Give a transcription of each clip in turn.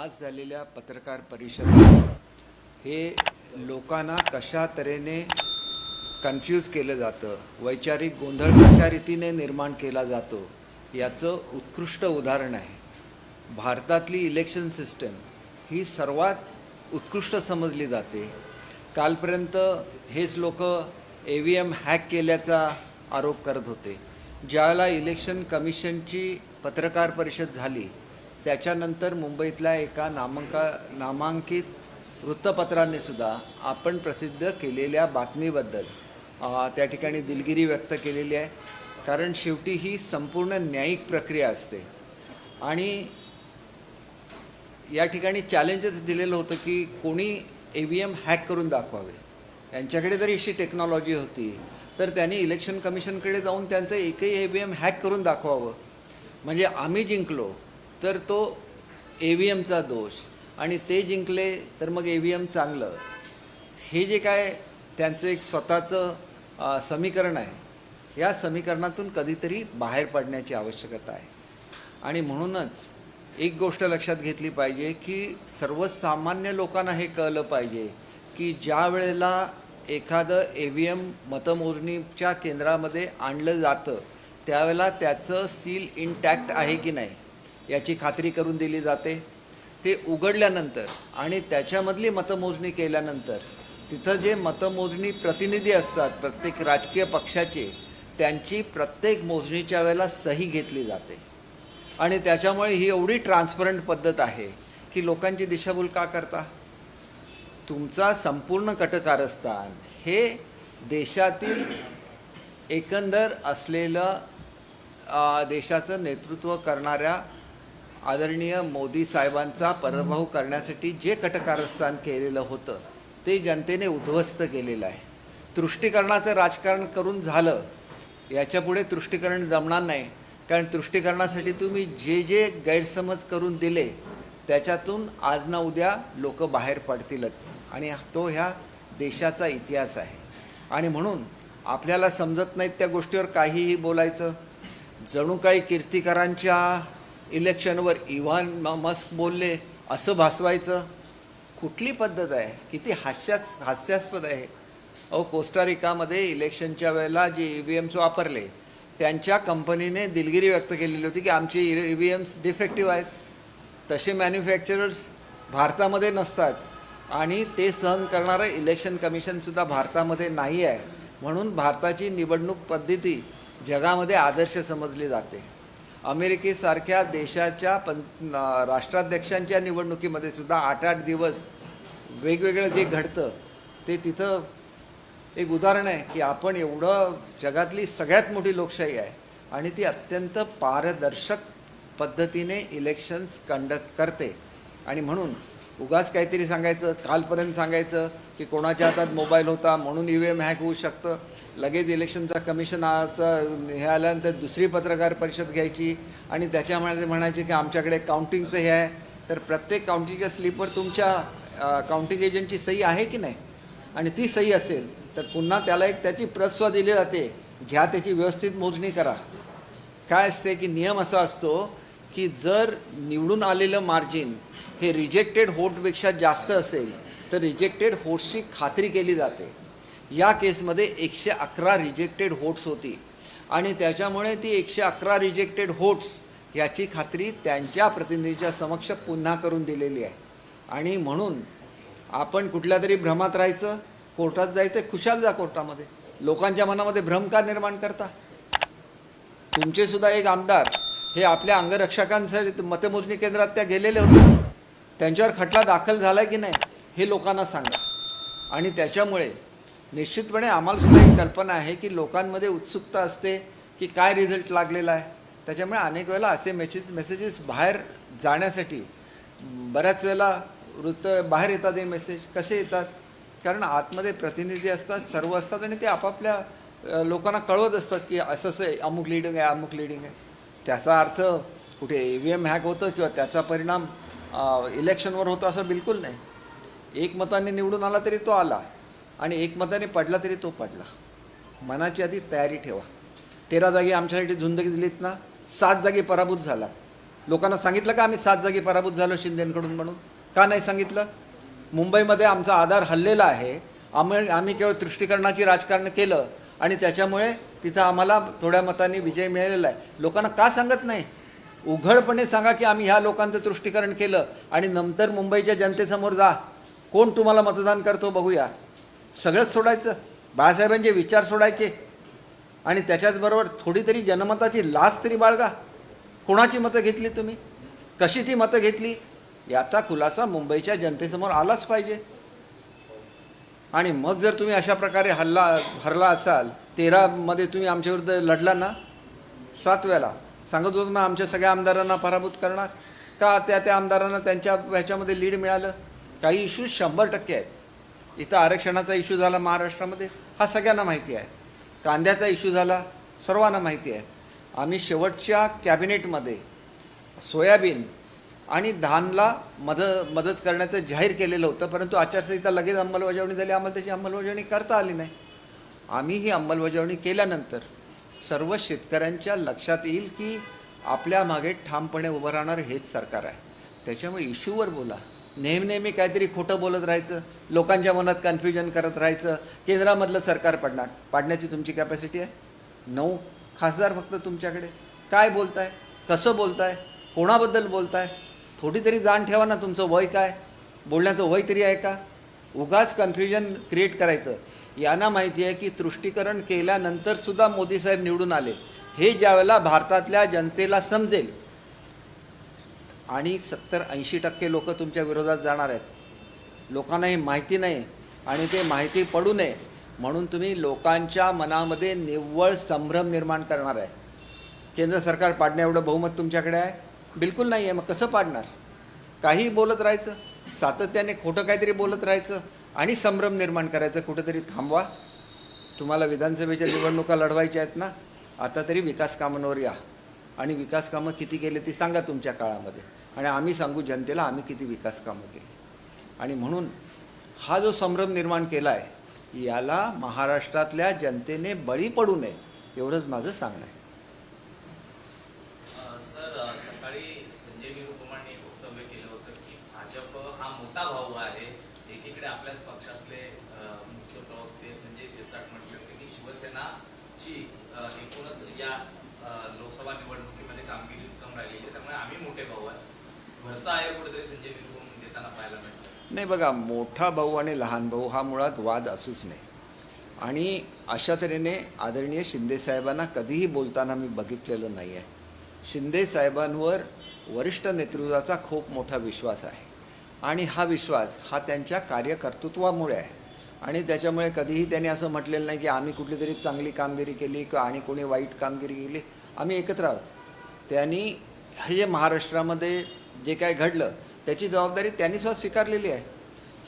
आज झालेल्या पत्रकार परिषदेत हे लोकांना कशा तऱ्हेने कन्फ्यूज केलं जातं वैचारिक गोंधळ कशा रीतीने निर्माण केला जातो याचं उत्कृष्ट उदाहरण आहे. भारतातली इलेक्शन सिस्टम ही सर्वात उत्कृष्ट समजली जाते. कालपर्यंत हेच लोक ए व्ही एम हॅक केल्याचा आरोप करत होते. ज्यावेळेला इलेक्शन कमिशनची पत्रकार परिषद झाली त्याच्यानंतर मुंबईतल्या एका नामांका नामांकित वृत्तपत्राने सुद्धा आपण प्रसिद्ध केलेल्या बातमीबद्दल त्या ठिकाणी दिलगिरी व्यक्त केलेली आहे. कारण शेवटी ही संपूर्ण न्यायिक प्रक्रिया असते. आणि या ठिकाणी चॅलेंजच दिलेलं होतं की कोणी ए व्ही एम हॅक करून दाखवावे. यांच्याकडे जरी अशी टेक्नॉलॉजी होती तर त्यांनी इलेक्शन कमिशनकडे जाऊन त्यांचं एकही ए व्ही एम हॅक करून दाखवावं. म्हणजे आम्ही जिंकलो तर तो ए व्ही एमचा दोष. आणि ते जिंकले तर मग ए व्ही एम चांगलं. हे जे काय त्यांचं एक स्वतःचं समीकरण आहे या समीकरणातून कधीतरी बाहेर पडण्याची आवश्यकता आहे. आणि म्हणूनच एक गोष्ट लक्षात घेतली पाहिजे की सर्वसामान्य लोकांना हे कळलं पाहिजे की ज्या वेळेला एखादं ए व्ही एम मतमोजणीच्या केंद्रामध्ये आणलं जातं त्यावेळेला त्याचं सील इंटॅक्ट आहे की नाही? याची खात्री करून दिली जाते. ते उघडल्यानंतर आणि त्याच्यामधली मतमोजणी केल्यानंतर तिथं जे मतमोजणी प्रतिनिधी असतात प्रत्येक राजकीय पक्षाचे त्यांची प्रत्येक मोजणीच्या वेळेला सही घेतली जाते. आणि त्याच्यामुळे ही एवढी ट्रान्सपरंट पद्धत आहे की लोकांची दिशाभूल का करता? तुमचा संपूर्ण कटकारस्थान हे देशातील एकंदर असलेलं देशाचं नेतृत्व करणाऱ्या आदरणीय मोदी साहेबांचा पराभव करण्यासाठी जे कटकारस्थान केलेलं होतं ते जनतेने उद्ध्वस्त केलेलं आहे. तुष्टीकरणाचं राजकारण करून झालं याच्यापुढे तुष्टीकरण जमणार नाही. कारण तुष्टीकरणासाठी तुम्ही जे जे गैरसमज करून दिले त्याच्यातून आज ना उद्या लोक बाहेर पडतीलच. आणि तो ह्या देशाचा इतिहास आहे. आणि म्हणून आपल्याला समजत नाहीत त्या गोष्टीवर काहीही बोलायचं. जणू काही कीर्तिकरांच्या इलेक्शनवर इव्हान म- मस्क बोलले असं भासवायचं? कुठली पद्धत आहे? किती हास्यास हास्यास्पद आहे. अहो कोस्टारिकामध्ये इलेक्शनच्या वेळेला जे ई व्ही एम्स वापरले त्यांच्या कंपनीने दिलगिरी व्यक्त केलेली होती की आमचे ई व्ही एम्स डिफेक्टिव्ह आहेत. तसे मॅन्युफॅक्चरर्स भारतामध्ये नसतात आणि ते सहन करणारं इलेक्शन कमिशनसुद्धा भारतामध्ये नाही आहे. म्हणून भारताची निवडणूक पद्धती जगामध्ये आदर्श समजली जाते. अमेरिकेसारख्या देशाच्या पं राष्ट्राध्यक्षांच्या निवडणुकीमध्ये सुद्धा आठ आठ दिवस वेगवेगळं जे घडतं ते तिथं एक उदाहरण आहे की आपण एवढं जगातली सगळ्यात मोठी लोकशाही आहे आणि ती अत्यंत पारदर्शक पद्धतीने इलेक्शन्स कंडक्ट करते. आणि म्हणून उगाच काहीतरी सांगायचं कालपर्यंत सांगायचं की कोणाच्या हातात मोबाईल होता म्हणून ई व्ही एम हॅक होऊ शकतं. लगेच इलेक्शनचा कमिशनाचा हे आल्यानंतर दुसरी पत्रकार परिषद घ्यायची आणि त्याच्यामध्ये म्हणायचे की आमच्याकडे काउंटिंगचं हे आहे. तर प्रत्येक काउंटिंगच्या स्लीपर तुमच्या काउंटिंग एजंटची सही आहे की नाही? आणि ती सही असेल तर पुन्हा त्याला एक त्याची प्रतस्वा दिली जाते. घ्या त्याची व्यवस्थित मोजणी करा. काय असते की नियम असा असतो की जर निवडून आलेलं मार्जिन हे रिजेक्टेड होटपेक्षा जास्त असेल तर रिजेक्टेड होट्सची खात्री केली जाते. या केसमध्ये एकशे अकरा रिजेक्टेड होट्स होती. आणि त्याच्यामुळे ती एकशे अकरा रिजेक्टेड होट्स याची खात्री त्यांच्या प्रतिनिधीच्या समक्ष पुन्हा करून दिलेली आहे. आणि म्हणून आपण कुठल्या तरी भ्रमात राहायचं कोर्टात जायचं खुशाल जा कोर्टामध्ये. लोकांच्या मनामध्ये भ्रम का निर्माण करता? तुमचे सुद्धा एक आमदार हे आपल्या अंगरक्षकांसाठी मतमोजणी केंद्रात त्या गेलेले होते. त्यांच्यावर खटला दाखल झाला की नाही हे लोकांना सांगा. आणि त्याच्यामुळे निश्चितपणे आम्हाला सुद्धा एक कल्पना आहे की लोकांमध्ये उत्सुकता असते की काय रिझल्ट लागलेला आहे. त्याच्यामुळे अनेक वेळेला असे मेसेज मेसेजेस बाहेर जाण्यासाठी बऱ्याच वेळेला वृत्त बाहेर येतात हे मेसेज कसे येतात? कारण आतमध्ये प्रतिनिधी असतात सर्व असतात आणि ते आपापल्या लोकांना कळवत असतात की असं असं आहे, अमुक लिडिंग आहे अमुक लिडिंग आहे. त्याचा अर्थ कुठे ई व्ही एम हॅक होतं किंवा त्याचा परिणाम इलेक्शनवर होतो असं बिलकुल नाही. एक मताने निवडून आला तरी तो आला आणि एक मताने पडला तरी तो पडला. मनाची आधी तयारी ठेवा. तेरा जागी आमच्यासाठी झुंदगी दिलीत ना सात जागी पराभूत झाला. लोकांना सांगितलं का आम्ही सात जागी पराभूत झालो शिंदेकडून म्हणून? का नाही सांगितलं? मुंबईमध्ये आमचा आधार हल्लेला आहे. आम्ही आम्ही केवळ तुष्टीकरणाची राजकारण केलं आणि त्याच्यामुळे तिथं आम्हाला थोड्या मतांनी विजय मिळालेला आहे. लोकांना का सांगत नाही? उघडपणे सांगा की आम्ही ह्या लोकांचं तुष्टीकरण केलं आणि नंतर मुंबईच्या जनतेसमोर जा. कोण तुम्हाला मतदान करतो बघूया. सगळंच सोडायचं. बाळासाहेबांचे विचार सोडायचे. आणि त्याच्याचबरोबर थोडी तरी जनमताची लाच तरी बाळगा. कोणाची मतं घेतली तुम्ही? कशी ती मतं घेतली? याचा खुलासा मुंबईच्या जनतेसमोर आलाच पाहिजे. आणि मग जर तुम्ही अशा प्रकारे हल्ला भरला असाल तेरामध्ये तुम्ही आमच्याविरुद्ध लढला ना? सात वेळा सांगत होतो ना आमच्या सगळ्या आमदारांना पराभूत करणार. का त्या त्या आमदारांना त्यांच्या ह्याच्यामध्ये लीड मिळालं? काही इश्यूज शंभर टक्के आहेत. इथं आरक्षणाचा इश्यू झाला महाराष्ट्रामध्ये हा सगळ्यांना माहिती आहे. कांद्याचा इश्यू झाला सर्वांना माहिती आहे. आम्ही शेवटच्या कॅबिनेटमध्ये सोयाबीन आणि धानला मद मदत करण्याचं जाहीर केलेलं होतं परंतु आचारसंहिता लगेच अंमलबजावणी झाली. आम्हाला त्याची अंमलबजावणी करता आली नाही. आम्ही ही अंमलबजावणी केल्यानंतर सर्व शेतकऱ्यांच्या लक्षात येईल की आपल्या मागे ठामपणे उभं राहणारं हेच सरकार आहे. त्याच्यामुळे इश्यूवर बोला. नेहमी नेहमी काहीतरी खोटं बोलत राहायचं लोकांच्या मनात कन्फ्युजन करत राहायचं केंद्रामधलं सरकार पडणार. पाडण्याची तुमची कॅपॅसिटी आहे? नऊ खासदार फक्त तुमच्याकडे. काय बोलताय? कसं बोलताय? कोणाबद्दल बोलताय? थोडी तरी जाण ठेवा ना तुमचं वय काय? बोलण्याचं वय तरी आहे का? उगाच कन्फ्युजन क्रिएट करायचं. यांना माहिती आहे की तुष्टीकरण केल्यानंतरसुद्धा मोदीसाहेब मोदी साहेब निवडून आले. हे ज्यावेळेला भारतातल्या जनतेला समजेल. आणि सत्तर ऐंशी टक्के लोक तुमच्या विरोधात जाणार आहेत. लोकांना हे माहिती नाही आणि ते माहिती पडू नये म्हणून तुम्ही लोकांच्या मनामध्ये निव्वळ संभ्रम निर्माण करणार आहे. केंद्र सरकार पाडण्या एवढं बहुमत तुमच्याकडे आहे? बिलकुल नाही आहे मग कसं पाडणार? काही बोलत राहायचं. सातत्याने खोटं काहीतरी बोलत राहायचं. आणि संभ्रम निर्माण करायचं कुठेतरी थांबवा. तुम्हाला विधानसभेच्या निवडणुका लढवायच्या आहेत ना आता तरी विकास कामांवर या. आणि विकास कामं किती केले ती सांगा तुमच्या काळामध्ये. आणि आम्ही सांगू जनतेला आम्ही किती विकास कामं केली. आणि म्हणून हा जो संभ्रम निर्माण केला आहे याला महाराष्ट्रातल्या जनतेने बळी पडू नये एवढंच माझं सांगणं आहे अ, सर अ, सकाळी संजय निरुपमाने एक वक्तव्य केलं होतं की भाजप हा मोठा भाऊ आहे एकीकडे आपल्याच पक्षातले अ, मुख्य प्रवक्ते संजय शिरसाट म्हटले होते की शिवसेनाची अ, एकूणच या अ, लोकसभा निवडणुकीमध्ये कामगिरी उत्तम राहिलेली आहे त्यामुळे आम्ही मोठे भाऊ आहे घरचा आहे कुठेतरी संजय देताना पाहायला नाही बघा मोठा भाऊ आणि लहान भाऊ हा मुळात वाद असूच नाही. आणि अशा तऱ्हेने आदरणीय शिंदेसाहेबांना कधीही बोलताना मी बघितलेलं नाही आहे शिंदेसाहेबांवर वरिष्ठ नेतृत्वाचा खूप मोठा विश्वास आहे. आणि हा विश्वास हा त्यांच्या कार्यकर्तृत्वामुळे आहे. आणि त्याच्यामुळे कधीही त्यांनी असं म्हटलेलं नाही की आम्ही कुठली तरी चांगली कामगिरी केली किंवा आणि कोणी वाईट कामगिरी केली. आम्ही एकत्र आहोत. त्यांनी हे जे महाराष्ट्रामध्ये जे काय घडलं त्याची जबाबदारी त्यांनी सुद्धा स्वीकारलेली आहे.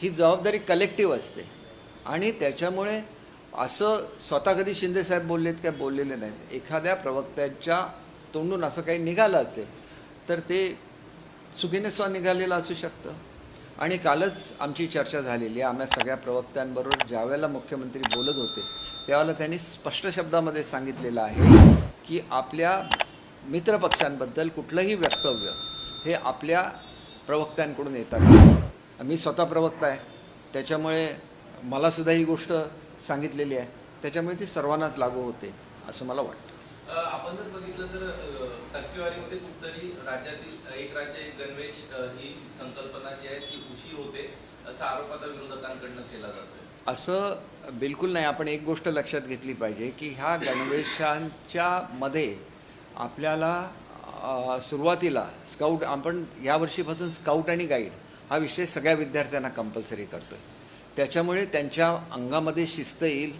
ही जबाबदारी कलेक्टिव्ह असते. आणि त्याच्यामुळे असं स्वतः कधी शिंदेसाहेब बोललेत काय बोललेले नाहीत. एखाद्या प्रवक्त्याच्या तोंडून असं काही निघालं असेल तर ते चुकीने स्व निघालेलं असू शकतं. आणि कालच आमची चर्चा झालेली आहे. आम्हा सगळ्या प्रवक्त्यांबरोबर ज्यावेळेला मुख्यमंत्री बोलत होते त्यावेळेला त्यांनी स्पष्ट शब्दामध्ये सांगितलेलं आहे की आपल्या मित्रपक्षांबद्दल कुठलंही वक्तव्य हे आपल्या प्रवक्त्यांकडून येतात. मी स्वतः प्रवक्ता आहे. त्याच्यामुळे मलासुद्धा ही गोष्ट सांगितलेली आहे. त्याच्यामुळे ती सर्वांनाच लागू होते असं मला वाटतं. आपण जर बघितलं तर टक्केवारीमध्ये कुठतरी राज्यातील एक राज्य एक गणवेश ही संकल्पना जी आहे ती उशीर होते असा आरोप आता विरोधकांकडनं केला जातोय. असं बिलकुल नाही. आपण एक गोष्ट लक्षात घेतली पाहिजे की ह्या गणवेशांच्या मध्ये आपल्याला सुरुवातीला स्काउट आपण यावर्षीपासून स्काउट आणि गाईड हा विषय सगळ्या विद्यार्थ्यांना कंपल्सरी करतो आहे त्याच्यामुळे त्यांच्या अंगामध्ये शिस्त येईल.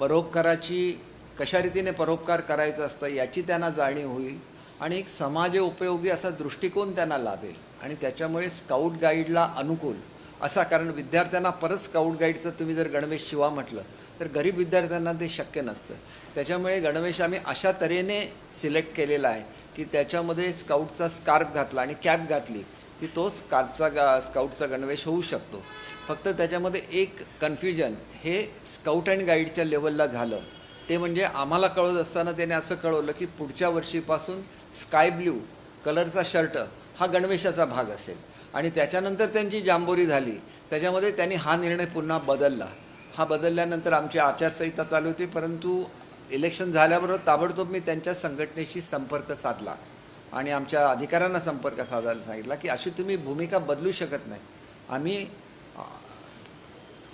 परोपकाराची कशा रीतीने परोपकार करायचा असतं याची त्यांना जाणीव होईल आणि एक समाज उपयोगी असा दृष्टिकोन त्यांना लाभेल. आणि त्याच्यामुळे स्काउट गाईडला अनुकूल असा कारण विद्यार्थ्यांना परत स्काउट गाईडचं तुम्ही जर गणवेश शिवा म्हटलं तर गरीब विद्यार्थ्यांना ते शक्य नसतं. त्याच्यामुळे गणवेश आम्ही अशा तऱ्हेने सिलेक्ट केलेला आहे की त्याच्यामध्ये स्काउटचा स्कार्फ घातला आणि कॅप घातली की तो स्कार्फचा गा स्काउटचा गणवेश होऊ शकतो. फक्त त्याच्यामध्ये एक कन्फ्युजन हे स्काउट अँड गाईडच्या लेवलला झालं. ते म्हणजे आम्हाला कळत असताना त्याने असं कळवलं की पुढच्या वर्षीपासून स्काय ब्ल्यू कलरचा शर्ट हा गणवेशाचा भाग असेल. आणि त्याच्यानंतर त्यांची जांभोरी झाली. त्याच्यामध्ये त्यांनी हा निर्णय पुन्हा बदलला. हा बदलल्यानंतर आमची आचारसंहिता चालू होती परंतु इलेक्शन झाल्याबरोबर ताबडतोब मी त्यांच्या संघटनेशी संपर्क साधला आणि आमच्या अधिकाऱ्यांना संपर्क साधायला सांगितला की अशी तुम्ही भूमिका बदलू शकत नाही. आम्ही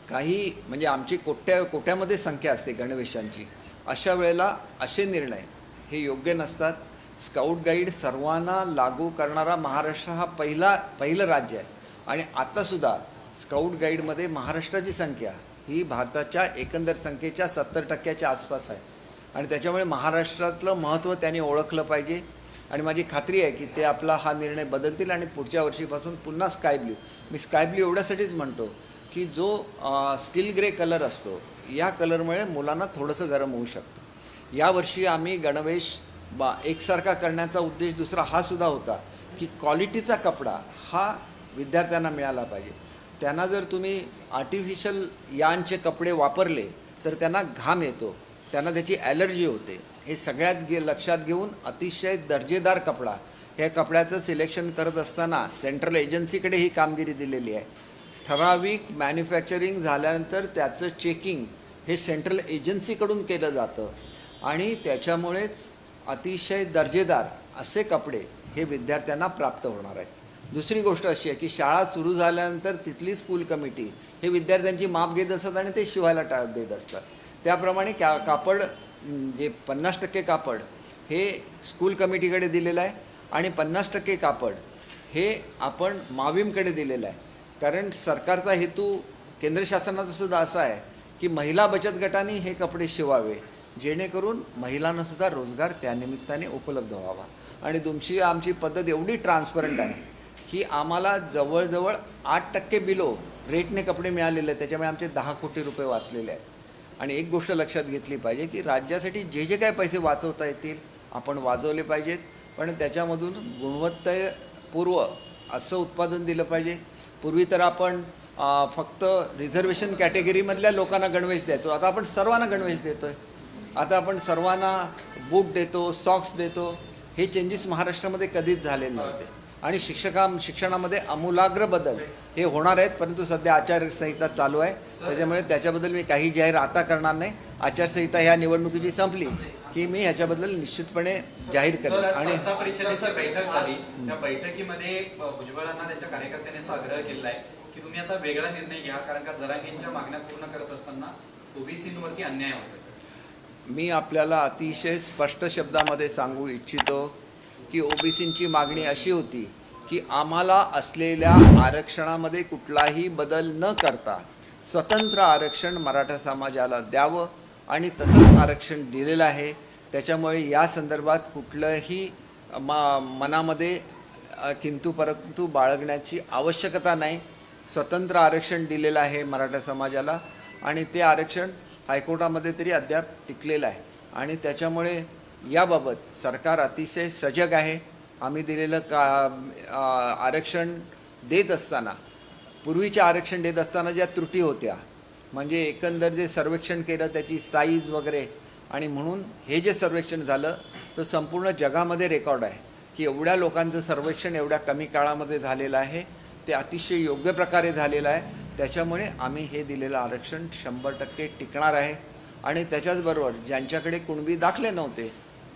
काही म्हणजे आमची कोट्या कोट्यामध्ये संख्या असते गणवेशांची. अशा वेळेला असे निर्णय हे योग्य नसतात. स्काउट गाईड सर्वांना लागू करणारा महाराष्ट्र हा पहिला पहिलं राज्य आहे. आणि आत्तासुद्धा स्काउट गाईडमध्ये महाराष्ट्राची संख्या ही भारताच्या एकंदर संख्येच्या सत्तर टक्क्याच्या आसपास आहे. आणि त्याच्यामुळे महाराष्ट्रातलं महत्त्व त्यांनी ओळखलं पाहिजे. आणि माझी खात्री आहे की ते आपला हा निर्णय बदलतील आणि पुढच्या वर्षीपासून पुन्हा स्काय ब्ल्यू. मी स्काय ब्ल्यू एवढ्यासाठीच म्हणतो की जो स्टील ग्रे कलर असतो या कलरमुळे मुलांना थोडंसं गरम होऊ शकतं. यावर्षी आम्ही गणवेश बा एकसारखा करण्याचा उद्देश दुसरा हा सुद्धा होता की क्वालिटीचा कपडा हा विद्यार्थ्यांना मिळाला पाहिजे. त्यांना जर तुम्ही आर्टिफिशियल यांचे कपडे वापरले तर त्यांना घाम येतो. त्यांना त्याची ॲलर्जी होते. हे सगळ्यात गे लक्षात घेऊन अतिशय दर्जेदार कपडा. ह्या कपड्याचं सिलेक्शन करत असताना सेंट्रल एजन्सीकडे ही कामगिरी दिलेली आहे. ठराविक मॅन्युफॅक्चरिंग झाल्यानंतर त्याचं चेकिंग हे सेंट्रल एजन्सीकडून केलं जातं. आणि त्याच्यामुळेच अतिशय दर्जेदार असे कपडे हे विद्यार्थ्यांना प्राप्त होणार आहेत. दुसरी गोष्ट अशी आहे की शाळा सुरू झाल्यानंतर तिथली स्कूल कमिटी हे विद्यार्थ्यांची माप घेत असतात आणि ते शिवायला टाळत देत असतात. त्याप्रमाणे का कापड जे पन्नास टक्के कापड हे स्कूल कमिटीकडे दिलेलं आहे आणि पन्नास टक्के कापड हे आपण माविमकडे दिलेलं आहे. कारण सरकारचा हेतू केंद्र शासनाचा सुद्धा असा आहे की महिला बचत गटांनी हे कपडे शिवावे जेणेकरून महिलांनासुद्धा रोजगार त्यानिमित्ताने उपलब्ध व्हावा. आणि तुमची आमची पद्धत एवढी ट्रान्सपरंट आहे की आम्हाला जवळजवळ आठ टक्के बिलो रेटने कपडे मिळालेले आहेत. त्याच्यामुळे आमचे दहा कोटी रुपये वाचलेले आहेत. आणि एक गोष्ट लक्षात घेतली पाहिजे की राज्यासाठी जे जे काय पैसे वाचवता येतील आपण वाचवले पाहिजेत. पण त्याच्यामधून गुणवत्तापूर्व असं उत्पादन दिलं पाहिजे. पूर्वी तर आपण फक्त रिझर्वेशन कॅटेगरीमधल्या लोकांना गणवेश द्यायचो. आता आपण सर्वांना गणवेश देतो आहे आता आपण सर्वांना बूट देतो सॉक्स देतो. हे चेंजेस महाराष्ट्रामध्ये कधीच झालेले नव्हते. आणि शिक्षका शिक्षणामध्ये आमूलाग्र बदल हे होणार आहेत परंतु सध्या आचारसंहिता चालू आहे. त्याच्यामुळे त्याच्याबद्दल मी काही जाहीर आता करणार नाही. आचारसंहिता ह्या निवडणुकीची संपली की मी ह्याच्याबद्दल निश्चितपणे जाहीर करेन. आज आणि परिषदेची बैठक झाली. त्या बैठकीमध्ये भुजबळांना त्यांच्या कार्यकर्त्यांनी असा आग्रह केला आहे की तुम्ही आता वेगळा निर्णय घ्या कारण का जरांगींच्या मागण्या पूर्ण करत असताना ओबीसींवरती अन्याय होतोय. मी आपल्याला अतिशय स्पष्ट शब्दामध्ये सांगू इच्छितो की ओबीसींची मागणी अशी होती की आम्हाला असलेल्या आरक्षणामध्ये कुठलाही बदल न करता स्वतंत्र आरक्षण मराठा समाजाला द्यावं आणि तसंच आरक्षण दिलेलं आहे. त्याच्यामुळे या संदर्भात कुठलंही मा मनामध्ये किंतु परंतु बाळगण्याची आवश्यकता नाही. स्वतंत्र आरक्षण दिलेलं आहे मराठा समाजाला आणि ते आरक्षण हायकोर्टामध्ये तरी अद्याप टिकलेलं आहे. आणि त्याच्यामुळे याबाबत सरकार अतिशय सजग आहे. आम्ही दिलेलं का आरक्षण देत असताना पूर्वीचे आरक्षण देत असताना ज्या त्रुटी होत्या म्हणजे एकंदर जे सर्वेक्षण केलं त्याची साईज वगैरे आणि म्हणून हे जे सर्वेक्षण झालं तर संपूर्ण जगामध्ये रेकॉर्ड आहे की एवढ्या लोकांचं सर्वेक्षण एवढ्या कमी काळामध्ये झालेलं आहे. ते अतिशय योग्य प्रकारे झालेलं आहे. त्याच्यामुळे आम्ही हे दिलेलं आरक्षण शंभर टक्के टिकणार आहे. आणि त्याच्याचबरोबर ज्यांच्याकडे कुणबी दाखले नव्हते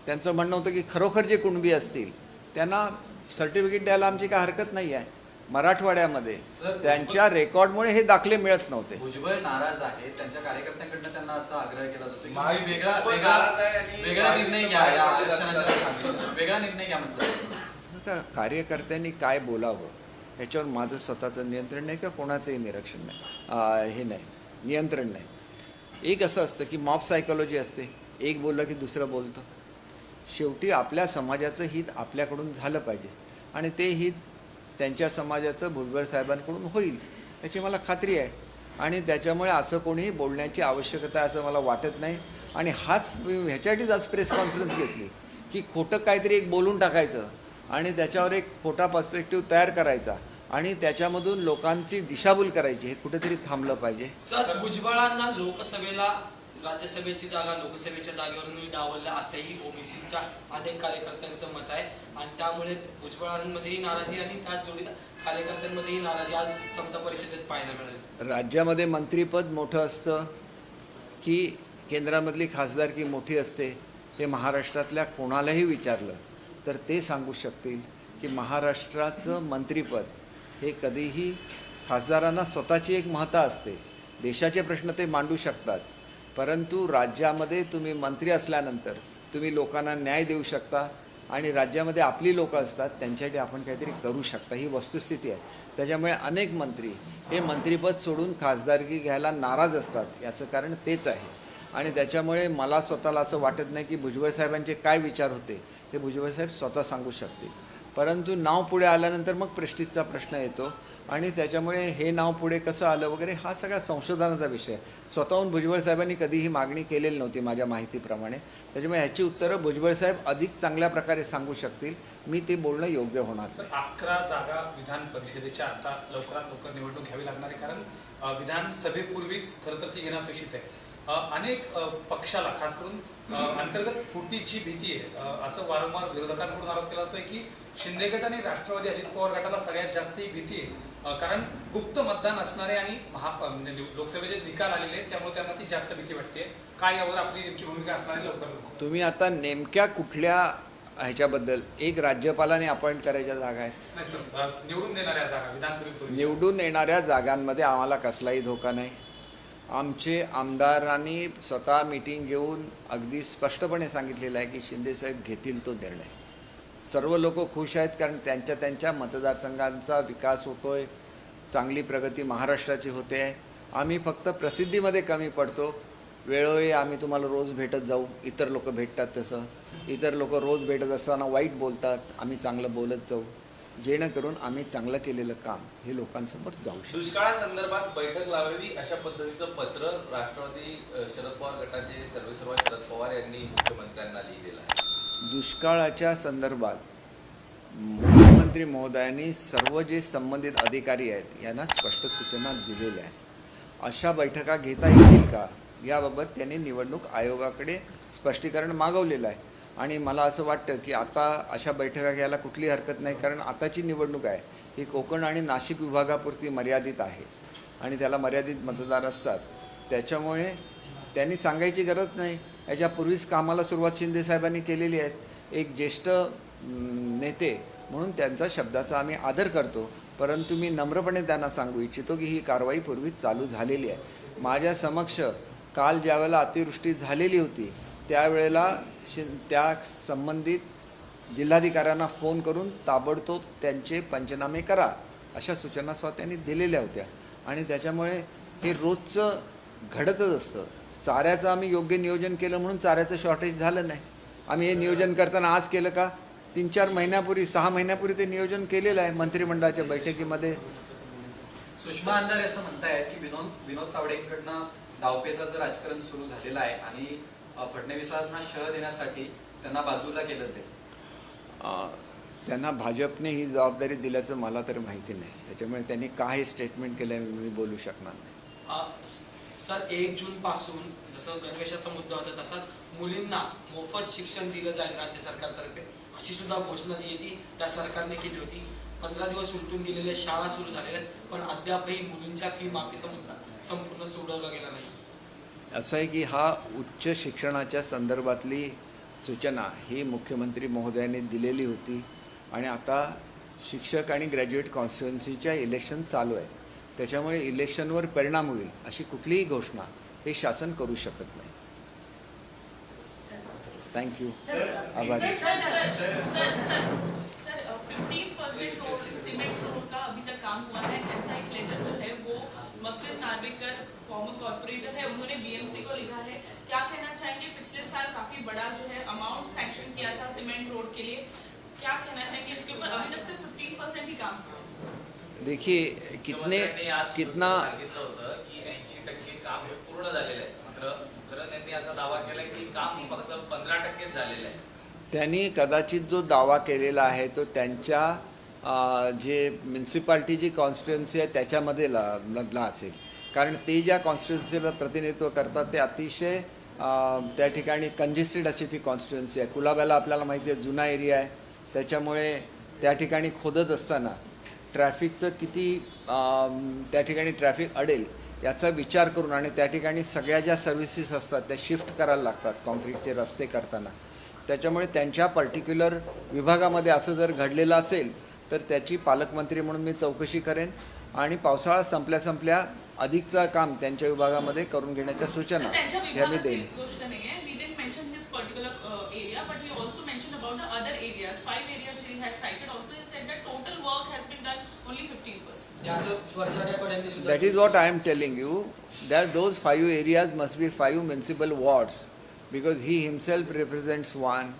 त्यांचं म्हणणं होतं की खरोखर जे कुणबी असतील त्यांना सर्टिफिकेट द्यायला आमची काय हरकत नाही आहे. मराठवाड्यामध्ये त्यांच्या रेकॉर्डमुळे हे दाखले मिळत नव्हते. भुजबळ नाराज आहे त्यांच्या कार्यकर्त्यांकडनं त्यांना असा आग्रह केला जातो की वेगळा निर्णय घ्या या आरक्षणाच्या. वेगळा निर्णय घ्या म्हटलं. का कार्यकर्त्यांनी काय बोलावं ह्याच्यावर माझं स्वतःचं नियंत्रण नाही किंवा कोणाचंही निरीक्षण नाही. हे नाही. नियंत्रण नाही. एक असं असतं की मॉब सायकोलॉजी असते. एक बोललं की दुसरं बोलतं. शेवटी आपल्या समाजाचं हित आपल्याकडून झालं पाहिजे. आणि ते हित त्यांच्या समाजाचं भुजबळ साहेबांकडून होईल याची मला खात्री आहे. आणि त्याच्यामुळे असं कोणीही बोलण्याची आवश्यकता आहे असं मला वाटत नाही. आणि हाच ह्याच्यासाठीच आज प्रेस कॉन्फरन्स घेतली की खोटं काहीतरी एक बोलून टाकायचं आणि त्याच्यावर एक खोटा पर्स्पेक्टिव्ह तयार करायचा आणि त्याच्यामधून लोकांची दिशाभूल करायची हे कुठेतरी थांबलं पाहिजे. सर भुजबळांना लोकसभेला राज्यसभेची जागा लोकसभेच्या जागेवरून डावलला असंही ओबीसीच्या अनेक कार्यकर्त्यांचं मत आहे. आणि त्यामुळे भुजबळांमध्येही नाराजी आणि त्याच जोडीला कार्यकर्त्यांमध्येही नाराजी आज समता परिषदेत पाहायला मिळाली. राज्यामध्ये मंत्रीपद मोठं असतं की केंद्रामधली खासदारकी मोठी असते हे महाराष्ट्रातल्या कोणालाही विचारलं तर ते सांगू शकतील की महाराष्ट्राचं मंत्रीपद हे कधीही खासदारांना स्वतःची एक महत्ता असते. देशाचे प्रश्न ते मांडू शकतात. परंतु राज्यामध्ये तुम्ही मंत्री असल्यानंतर तुम्ही लोकांना न्याय देऊ शकता आणि राज्यामध्ये आपली लोकं असतात त्यांच्यासाठी आपण काहीतरी करू शकता. ही वस्तुस्थिती आहे. त्याच्यामुळे अनेक मंत्री हे मंत्रीपद सोडून खासदारकी घ्यायला नाराज असतात याचं कारण तेच आहे. आणि त्याच्यामुळे मला स्वतःला असं वाटत नाही की भुजबळ साहेबांचे काय विचार होते हे भुजबळ साहेब स्वतः सांगू शकतील. परंतु नाव पुढे आल्यानंतर मग प्रेस्टिजचा प्रश्न येतो. आणि त्याच्यामुळे हे नाव पुढे कसं आलं वगैरे हा सगळा संशोधनाचा विषय स्वतःहून भुजबळ साहेबांनी कधीही मागणी केलेली नव्हती माझ्या माहितीप्रमाणे. त्याच्यामुळे ह्याची उत्तरं भुजबळ साहेब अधिक चांगल्या प्रकारे सांगू शकतील. मी ते बोलणं योग्य होणार अकरा जागा विधान परिषदेच्या आता लवकरात लवकर निवडणूक घ्यावी लागणार आहे. कारण विधानसभेपूर्वीच खरं तर ती घेणं अपेक्षित आहे. अनेक पक्षाला खास करून अंतर्गत फुटीची भीती आहे. असं वारंवार विरोधकांकडून आरोप केला जातोय की शिंदे गट आणि राष्ट्रवादी अजित पवार गटाला सगळ्यात जास्त ही भीती आहे. कारण गुप्त मतदान असणारे आणि महा म्हणजे लोकसभेचे निकाल आलेले आहेत त्यामुळे त्यांना ती जास्त भीती वाटते. काय यावर आपली नेमकी भूमिका असणार आहे लवकर तुम्ही आता नेमक्या कुठल्या ह्याच्याबद्दल एक राज्यपालाने अपॉइंट करायच्या जागा आहेत? निवडून देणाऱ्या जागा विधानसभेपूर्वी निवडून येणाऱ्या जागांमध्ये आम्हाला कसलाही धोका नाही. आमचे आमदारांनी स्वतः मीटिंग घेऊन अगदी स्पष्टपणे सांगितलेलं आहे की शिंदेसाहेब घेतील तो निर्णय. सर्व लोक खुश आहेत कारण त्यांच्या त्यांच्या मतदारसंघांचा विकास होतो आहे चांगली प्रगती महाराष्ट्राची होते. आहे आम्ही फक्त प्रसिद्धीमध्ये कमी पडतो. वेळोवेळी आम्ही तुम्हाला रोज भेटत जाऊ. इतर लोक भेटतात तसं. इतर लोक रोज भेटत असताना वाईट बोलतात. आम्ही चांगलं बोलत जाऊ. जेणेकरून आम्ही चांगलं केलेलं काम हे लोकांसमोर जाऊ शकतो. दुष्काळासंदर्भात बैठक लावावी अशा पद्धतीचं पत्र राष्ट्रवादी शरद पवार गटाचे सर्वेसर्वा शरद पवार यांनी मुख्यमंत्र्यांना लिहिलेलं आहे. दुष्काळाच्या संदर्भात मुख्यमंत्री महोदयांनी सर्व जे संबंधित अधिकारी आहेत यांना स्पष्ट सूचना दिलेल्या आहेत. अशा बैठका घेता येतील का? याबाबत त्यांनी निवडणूक आयोगाकडे स्पष्टीकरण मागवलेलं आहे. आणि मला असं वाटतं की आता अशा बैठका घ्यायला कुठली हरकत नाही कारण आताची निवडणूक आहे. ही कोकण आणि नाशिक विभागापुरती मर्यादित आहे. आणि त्याला मर्यादित मतदार असतात. त्याच्यामुळे त्यांनी सांगायची गरज नाही. याच्यापूर्वीच कामाला सुरुवात शिंदे साहेबांनी केलेली आहे. एक ज्येष्ठ नेते म्हणून त्यांचा शब्दाचा आम्ही आदर करतो. परंतु मी नम्रपणे त्यांना सांगू इच्छितो की ही कारवाई पूर्वीच चालू झालेली आहे. माझ्या समक्ष काल ज्यावेळेला अतिवृष्टी झालेली होती त्यावेळेला शि त्या संबंधित जिल्हाधिकाऱ्यांना फोन करून ताबडतोब त्यांचे पंचनामे करा अशा सूचना स्वतः त्यांनी दिलेल्या होत्या. आणि त्याच्यामुळे हे रोजचं घडतच असतं. चाऱ्याचं आम्ही योग्य नियोजन केलं म्हणून चाऱ्याचं शॉर्टेज झालं नाही. आम्ही हे नियोजन करताना आज केलं का? तीन चार महिन्यापूर्वी सहा महिन्यापूर्वी ते नियोजन केलेलं आहे मंत्रिमंडळाच्या बैठकीमध्ये. सुषमा अंधारे असं म्हणतायत की विनोद विनोद तावडेंकडनं डावपेचाचं राजकारण सुरू झालेलं आहे आणि फडणवीसांना शह देण्यासाठी त्यांना बाजूला आहे. अं, त्यांना भाजपने ही जबाबदारी दिल्याचं मला तर माहिती नाही. त्याच्यामुळे त्यांनी काय स्टेटमेंट केलं आहे मी बोलू शकणार नाही. सर एक जून पासून जसं गणवेशाचा मुद्दा होता तसाच मुलींना मोफत शिक्षण दिलं जाईल राज्य सरकारतर्फे अशी सुद्धा घोषणा जी आहे ती त्या सरकारने केली होती. पंधरा दिवस उलटून गेलेल्या शाळा सुरू झालेल्या आहेत पण अद्यापही मुलींच्या फी माफीचा मुद्दा संपूर्ण सोडवला गेला नाही. असं आहे की हा उच्च शिक्षणाच्या संदर्भातली सूचना ही मुख्यमंत्री महोदयांनी दिलेली होती. आणि आता शिक्षक आणि ग्रॅज्युएट कॉन्स्टिट्युन्सीच्या इलेक्शन चालू आहे. त्याच्यामुळे इलेक्शनवर परिणाम होईल अशी कुठलीही घोषणा हे शासन करू शकत नाही. थँक्यू आभारी. Sir sir sir sir fifteen percent road cement road का अभी तक काम हुआ है. ऐसा एक लेटर जो है वो मकरंद नार्वेकर फॉर्मर कॉर्पोरेटर है उन्होंने बीएमसी को लिखा है. क्या कहना चाहेंगे? पिछले साल काफ़ी बड़ा जो है अमाउंट सैंक्शन किया था सीमेंट रोड के लिए. क्या कहना चाहेंगे इसके ऊपर? अभी तक सिर्फ़ फिफ्टीन परसेंट ही काम हुआ देखिए कितने कितना त्यांनी कदाचित जो दावा केलेला आहे तो त्यांच्या जे म्युन्सिपाल्टी जी कॉन्स्टिट्युन्सी आहे त्याच्यामध्ये ला मधला असेल. कारण ते ज्या कॉन्स्टिट्युन्सीला प्रतिनिधित्व करतात ते अतिशय त्या ठिकाणी कंजेस्टेड अशी ती कॉन्स्टिट्युन्सी आहे. कुलाब्याला आपल्याला माहिती आहे जुना एरिया आहे. त्याच्यामुळे त्या ठिकाणी खोदत असताना ट्रॅफिकचं किती त्या ठिकाणी ट्रॅफिक अडेल याचा विचार करून आणि त्या ठिकाणी सगळ्या ज्या सर्व्हिसेस असतात त्या शिफ्ट करायला लागतात कॉन्क्रीटचे रस्ते करताना. त्याच्यामुळे त्यांच्या पर्टिक्युलर विभागामध्ये असं जर घडलेलं असेल तर त्याची पालकमंत्री म्हणून मी चौकशी करेन आणि पावसाळा संपल्या संपल्या अधिकचं काम त्यांच्या विभागामध्ये करून घेण्याच्या सूचना ह्या मी देईन. That is what I am telling you, that those five areas must be five municipal wards, because he himself represents one,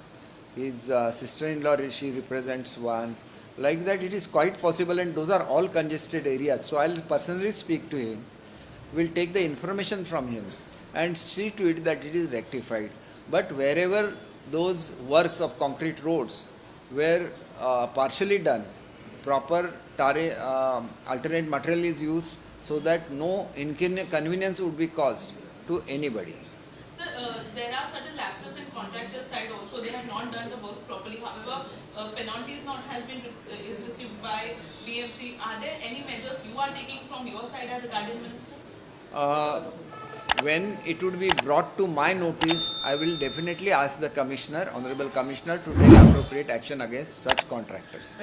his uh, sister-in-law, she represents one. Like that, it is quite possible, and those are all congested areas. So I'll personally speak to him, will take the information from him, and see to it that it is rectified. But wherever those works of concrete roads were uh, partially done, proper tare, um alternate material is used so that no inconvenience would be caused to anybody. Sir, uh, there are certain lapses in contractor's side also. They have not done the works properly. However, uh, penalties not has been re- is received by BMC. Are there any measures you are taking from your side as a guardian minister? Uh, when it would be brought to my notice, I will definitely ask the commissioner, honorable commissioner, to take appropriate action against such contractors. किस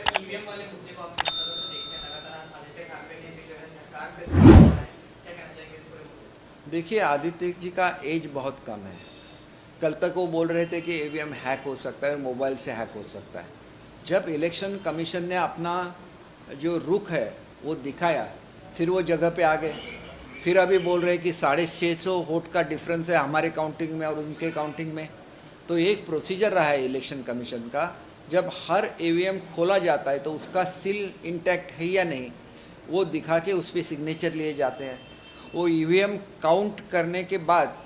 तरह से देखते हैं? लगातार आदित्य ठाकरे ने भी जो है सरकार पे सवाल उठाया है। क्या कहना चाहेंगे इस पूरे मुद्दे पे? देखिए आदित्य जी का एज बहुत कम है। कल तक वो बोल रहे थे कि ईवीएम हैक हो सकता है मोबाइल से हैक हो सकता है। जब इलेक्शन कमीशन ने अपना जो रुख है वो दिखाया फिर वो जगह पे आ गए। फिर अभी बोल रहे हैं कि साढ़े छः सौ वोट का डिफरेंस है हमारे काउंटिंग में और उनके काउंटिंग में। तो एक प्रोसीजर रहा है इलेक्शन कमीशन का। जब हर ईवीएम खोला जाता है तो उसका सील इंटैक्ट है या नहीं, वो दिखा के उस पर सिग्नेचर लिए जाते हैं। वो ईवीएम काउंट करने के बाद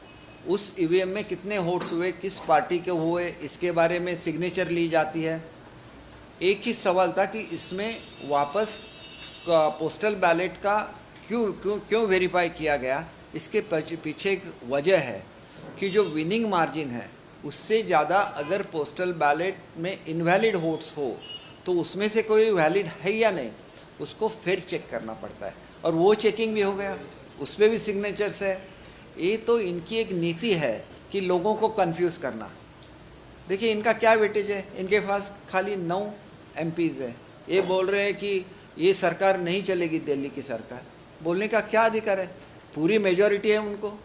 उस ईवीएम में कितने वोट्स हुए, किस पार्टी के हुए, इसके बारे में सिग्नेचर ली जाती है। एक ही सवाल था कि इसमें वापस पोस्टल बैलेट का क्यों क्यों क्यों वेरीफाई किया गया? इसके पीछे एक वजह है कि जो विनिंग मार्जिन है, उससे ज़्यादा अगर पोस्टल बैलेट में इनवैलिड वोट्स हो तो उसमें से कोई वैलिड है या नहीं, उसको फिर चेक करना पड़ता है। और वो चेकिंग भी हो गया। उसमें भी सिग्नेचर्स है। ये तो इनकी एक नीति है कि लोगों को कंफ्यूज करना। देखिए, इनका क्या वेटेज है? इनके पास खाली नौ एम हैं। ये बोल रहे हैं कि ये सरकार नहीं चलेगी, दिल्ली की सरकार। बोलने का क्या अधिकार है? पूरी मेजॉरिटी है उनको।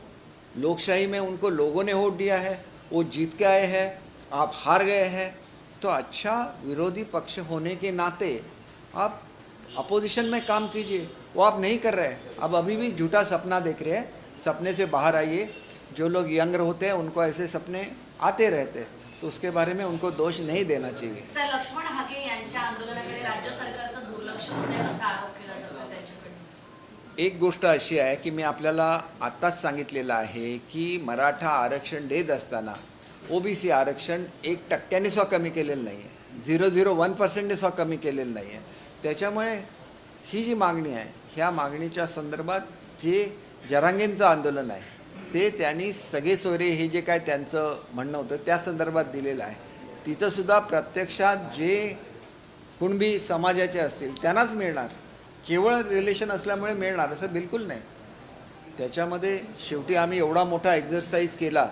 लोकशाही में उनको लोगों ने वोट दिया है, वो जीत के आए हैं, आप हार गए हैं। तो अच्छा विरोधी पक्ष होने के नाते आप अपोजिशन में काम कीजिए। वो आप नहीं कर रहे हैं। अब अभी भी झूठा सपना देख रहे हैं। सपने से बाहर आइए। जो लोग यंग होते हैं, उनको ऐसे सपने आते रहते हैं। तो उसके बारे में उनको दोष नहीं देना चाहिए। सर, लक्ष्मण हाके आंदोलनाकडे राज्य सरकारचं दुर्लक्ष जातो त्यांच्याकडे एक गोष्ट अशी आहे की मी आपल्याला आत्ताच सांगितलेलं आहे की मराठा आरक्षण देत असताना ओबीसी आरक्षण एक टक्क्याने स्व कमी केलेलं नाही आहे झिरो झिरो वन पर्सेंटने स्व कमी केलेलं नाही आहे त्याच्यामुळे ही जी मागणी आहे ह्या मागणीच्या संदर्भात जे जरांगेंचं आंदोलन आहे ते त्यांनी सगळे सोयरे हे जे काय त्यांचं म्हणणं होतं त्या संदर्भात दिलेलं आहे. तिथंसुद्धा प्रत्यक्षात जे कुणबी समाजाचे असतील त्यांनाच मिळणार. केवळ रिलेशन असल्यामुळे मिळणार असं बिलकुल नाही. त्याच्यामध्ये शेवटी आम्ही एवढा मोठा एक्झरसाईज केला.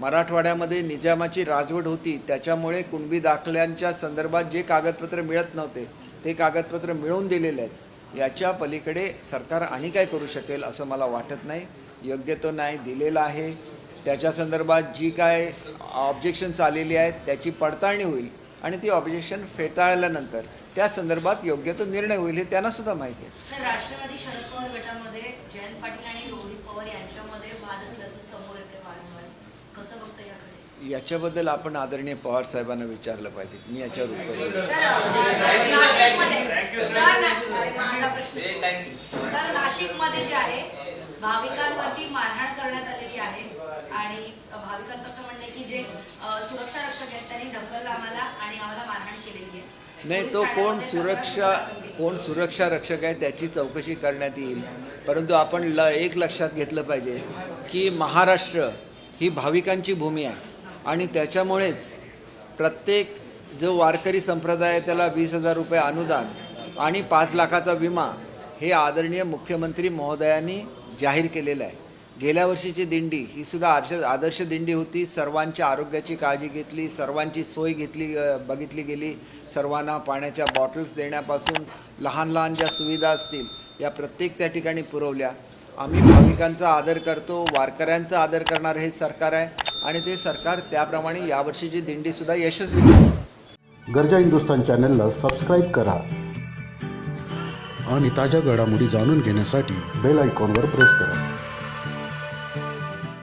मराठवाड्यामध्ये निजामाची राजवट होती. त्याच्यामुळे कुणबी दाखल्यांच्या संदर्भात जे कागदपत्र मिळत नव्हते ते कागदपत्र मिळवून दिलेले आहेत. याच्या पलीकडे सरकार आणि काय करू शकेल असं मला वाटत नाही. योग्य तो न्याय दिलेला आहे. त्याच्या संदर्भात जी काय ऑब्जेक्शन्स आलेली आहेत त्याची पडताळणी होईल आणि ती ऑब्जेक्शन फेटाळल्यानंतर त्या संदर्भात योग्य तो निर्णय होईल हे त्यांना सुद्धा माहिती आहे. सर राष्ट्रवादी शरद पवार गटामध्ये जयंत पाटील आणि रोहित पवार यांच्यामध्ये वाद असल्याचं समोर येते वारंवार. कसं बघतं याकडे? याच्याबद्दल आपण आदरणीय पवार साहेबांना विचारलं पाहिजे. मी याच्यावर उत्तर नाशिकमध्ये जे आहे भाविकांवरती मारहाण करण्यात आलेली आहे. आणि भाविकांचं असं म्हणणं की जे सुरक्षा रक्षक आहेत त्यांनी आम्हाला आणि आम्हाला मारहाण केलेली आहे. नाही तो कोण सुरक्षा कोण सुरक्षा रक्षक आहे त्याची चौकशी करण्यात येईल. परंतु आपण ल एक लक्षात घेतलं पाहिजे की महाराष्ट्र ही भाविकांची भूमी आहे. आणि त्याच्यामुळेच प्रत्येक जो वारकरी संप्रदाय आहे त्याला वीस हजार रुपये अनुदान आणि पाच लाखाचा विमा हे आदरणीय मुख्यमंत्री महोदयांनी जाहीर केलेलं आहे. गेल्या वर्षीची दिंडी ही सुद्धा आदर्श आदर्श दिंडी होती. सर्वांच्या आरोग्याची काळजी घेतली सर्वांची सोय घेतली बघितली गेली. सर्वांना पाण्याच्या बॉटल्स देण्यापासून लहान लहान ज्या सुविधा असतील या प्रत्येक त्या ठिकाणी पुरवल्या. आम्ही भाविकांचा आदर करतो वारकऱ्यांचा आदर करणारं हे सरकार आहे आणि ते सरकार त्याप्रमाणे यावर्षीची दिंडीसुद्धा यशस्वी गरजा हिंदुस्तान चॅनलला सबस्क्राईब करा आणि ताज्या घडामोडी जाणून घेण्यासाठी बेल आयकॉनवर प्रेस करा.